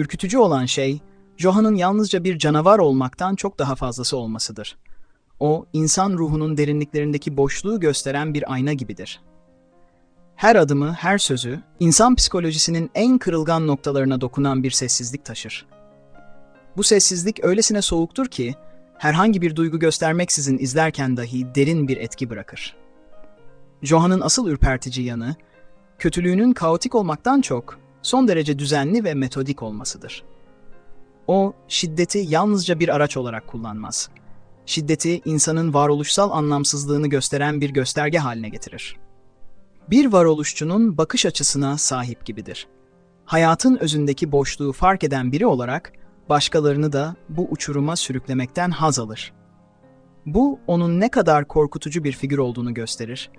Ürkütücü olan şey, Johann'ın yalnızca bir canavar olmaktan çok daha fazlası olmasıdır. O, insan ruhunun derinliklerindeki boşluğu gösteren bir ayna gibidir. Her adımı, her sözü, insan psikolojisinin en kırılgan noktalarına dokunan bir sessizlik taşır. Bu sessizlik öylesine soğuktur ki, herhangi bir duygu göstermeksizin izlerken dahi derin bir etki bırakır. Johann'ın asıl ürpertici yanı, kötülüğünün kaotik olmaktan çok, son derece düzenli ve metodik olmasıdır. O, şiddeti yalnızca bir araç olarak kullanmaz. Şiddeti insanın varoluşsal anlamsızlığını gösteren bir gösterge haline getirir. Bir varoluşçunun bakış açısına sahip gibidir. Hayatın özündeki boşluğu fark eden biri olarak, başkalarını da bu uçuruma sürüklemekten haz alır. Bu, onun ne kadar korkutucu bir figür olduğunu gösterir.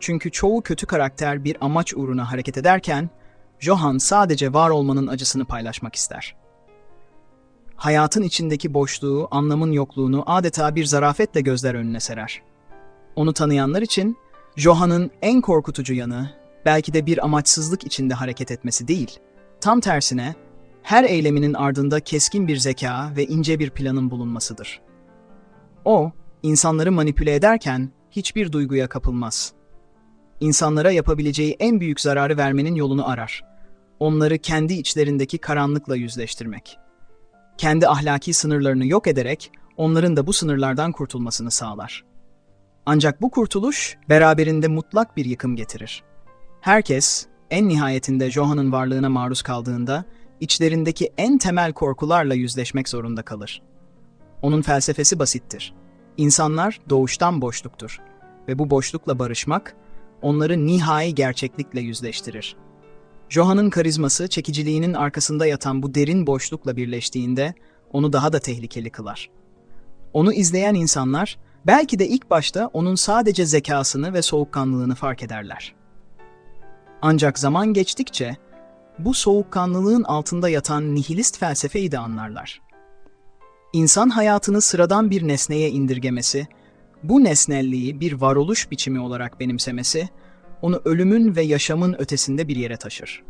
Çünkü çoğu kötü karakter bir amaç uğruna hareket ederken, Johan sadece var olmanın acısını paylaşmak ister. Hayatın içindeki boşluğu, anlamın yokluğunu adeta bir zarafetle gözler önüne serer. Onu tanıyanlar için Johann'ın en korkutucu yanı belki de bir amaçsızlık içinde hareket etmesi değil. Tam tersine her eyleminin ardında keskin bir zeka ve ince bir planın bulunmasıdır. O, insanları manipüle ederken hiçbir duyguya kapılmaz. İnsanlara yapabileceği en büyük zararı vermenin yolunu arar. Onları kendi içlerindeki karanlıkla yüzleştirmek. Kendi ahlaki sınırlarını yok ederek onların da bu sınırlardan kurtulmasını sağlar. Ancak bu kurtuluş beraberinde mutlak bir yıkım getirir. Herkes en nihayetinde Johann'ın varlığına maruz kaldığında içlerindeki en temel korkularla yüzleşmek zorunda kalır. Onun felsefesi basittir. İnsanlar doğuştan boşluktur ve bu boşlukla barışmak onları nihai gerçeklikle yüzleştirir. Johann'ın karizması çekiciliğinin arkasında yatan bu derin boşlukla birleştiğinde onu daha da tehlikeli kılar. Onu izleyen insanlar belki de ilk başta onun sadece zekasını ve soğukkanlılığını fark ederler. Ancak zaman geçtikçe bu soğukkanlılığın altında yatan nihilist felsefeyi de anlarlar. İnsan hayatını sıradan bir nesneye indirgemesi, bu nesnelliği bir varoluş biçimi olarak benimsemesi, onu ölümün ve yaşamın ötesinde bir yere taşır.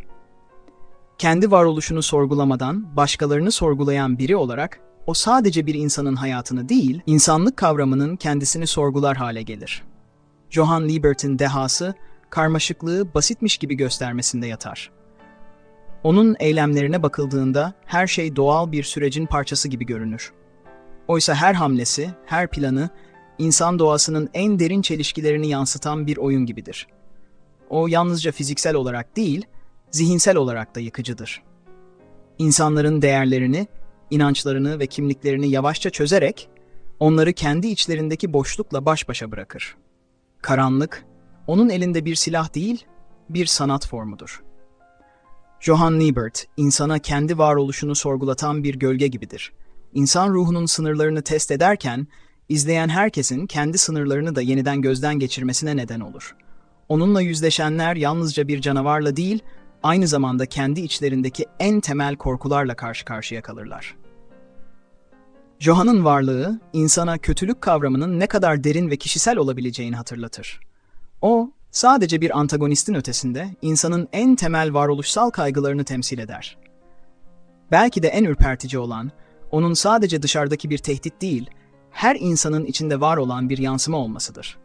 Kendi varoluşunu sorgulamadan başkalarını sorgulayan biri olarak o sadece bir insanın hayatını değil, insanlık kavramının kendisini sorgular hale gelir. Johann Liebert'in dehası, karmaşıklığı basitmiş gibi göstermesinde yatar. Onun eylemlerine bakıldığında her şey doğal bir sürecin parçası gibi görünür. Oysa her hamlesi, her planı, insan doğasının en derin çelişkilerini yansıtan bir oyun gibidir. O yalnızca fiziksel olarak değil, zihinsel olarak da yıkıcıdır. İnsanların değerlerini, inançlarını ve kimliklerini yavaşça çözerek onları kendi içlerindeki boşlukla baş başa bırakır. Karanlık, onun elinde bir silah değil, bir sanat formudur. Johann Liebert, insana kendi varoluşunu sorgulatan bir gölge gibidir. İnsan ruhunun sınırlarını test ederken, izleyen herkesin kendi sınırlarını da yeniden gözden geçirmesine neden olur. Onunla yüzleşenler yalnızca bir canavarla değil, aynı zamanda kendi içlerindeki en temel korkularla karşı karşıya kalırlar. Johann'ın varlığı, insana kötülük kavramının ne kadar derin ve kişisel olabileceğini hatırlatır. O, sadece bir antagonistin ötesinde insanın en temel varoluşsal kaygılarını temsil eder. Belki de en ürpertici olan, onun sadece dışarıdaki bir tehdit değil, her insanın içinde var olan bir yansıma olmasıdır.